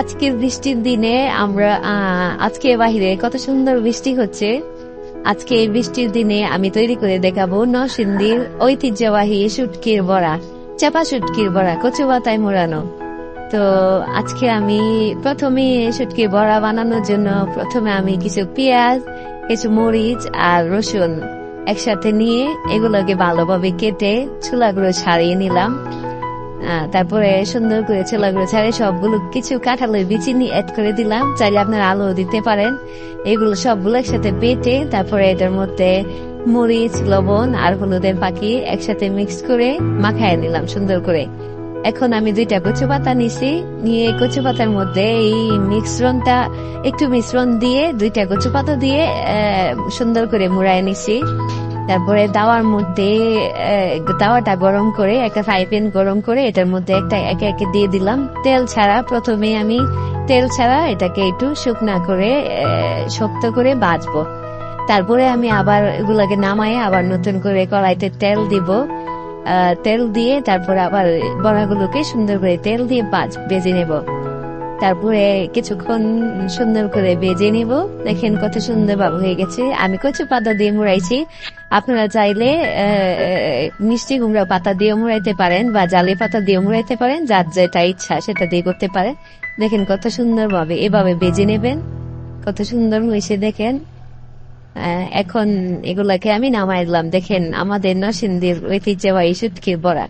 আজকের বৃষ্টির দিনে আমরা আজকে বাহিরে কত সুন্দর বৃষ্টি হচ্ছে। আজকে এই বৃষ্টির দিনে আমি তৈরি করে দেখাবো নরসিংদীর ঐতিহ্যবাহী শুটকির বড়া, চাপা শুটকির বড়া কচু পাতায় মোড়ানো। তো আজকে আমি প্রথমে শুটকির বড়া বানানোর জন্য প্রথমে আমি কিছু পেঁয়াজ, কিছু মরিচ আর রসুন একসাথে নিয়ে এগুলোকে ভালোভাবে কেটে চুলাগুলো ছাড়িয়ে নিলাম। তারপরে সুন্দর করে ছোলাগুলো ছাড়ে সবগুলো কিছু কাঁঠালের বিচি নিয়ে অ্যাড করে দিলাম। চাইলে আপনার আলু দিতে পারেন। এগুলো সবগুলো একসাথে বেটে তারপরে এটার মধ্যে মরিচ, লবণ আর হলুদের পাখি একসাথে মিক্স করে মাখায় নিলাম সুন্দর করে। এখন আমি দুইটা কচু পাতা নিছি। নিয়ে কচু পাতার মধ্যে এই মিশ্রণটা, একটু মিশ্রণ দিয়ে দুইটা কচু পাতা দিয়ে সুন্দর করে মুড়ায় নিছি। তারপরে দাওয়ার মধ্যে দাওয়াটা গরম করে, একটা ফ্রাই প্যান গরম করে, এটার মধ্যে একটা একে একে দিয়ে দিলাম। তেল ছাড়া প্রথমে আমি, তেল ছাড়া এটাকে একটু শুকনা করে শক্ত করে ভাজবো তারপরে আমি আবার এগুলাকে নামায়ে আবার নতুন করে কড়াইতে তেল দিব। তেল দিয়ে তারপরে আবার বড়াগুলোকে সুন্দর করে তেল দিয়ে বাজ, বেজে নেব। তারপরে কিছুক্ষণ সুন্দর করে বেজে নিব। দেখেন কত সুন্দর ভাবে হয়ে গেছে। আমি কচু পাতা দিয়ে মুড়াইছি। আপনারা চাইলে মিষ্টি কুমড়া পাতা দিয়ে মুড়াইতে পারেন বা জালি পাতা দিয়ে মুড়াইতে পারেন। যার যেটা ইচ্ছা সেটা দিয়ে করতে পারেন। দেখেন কত সুন্দর ভাবে এভাবে বেজে নেবেন। কত সুন্দর হয়েছে দেখেন। এখন এগুলাকে আমি নামাই দিলাম। দেখেন আমাদের নরসিংদীর ঐতিহ্যবাহী সুটকির বড়া।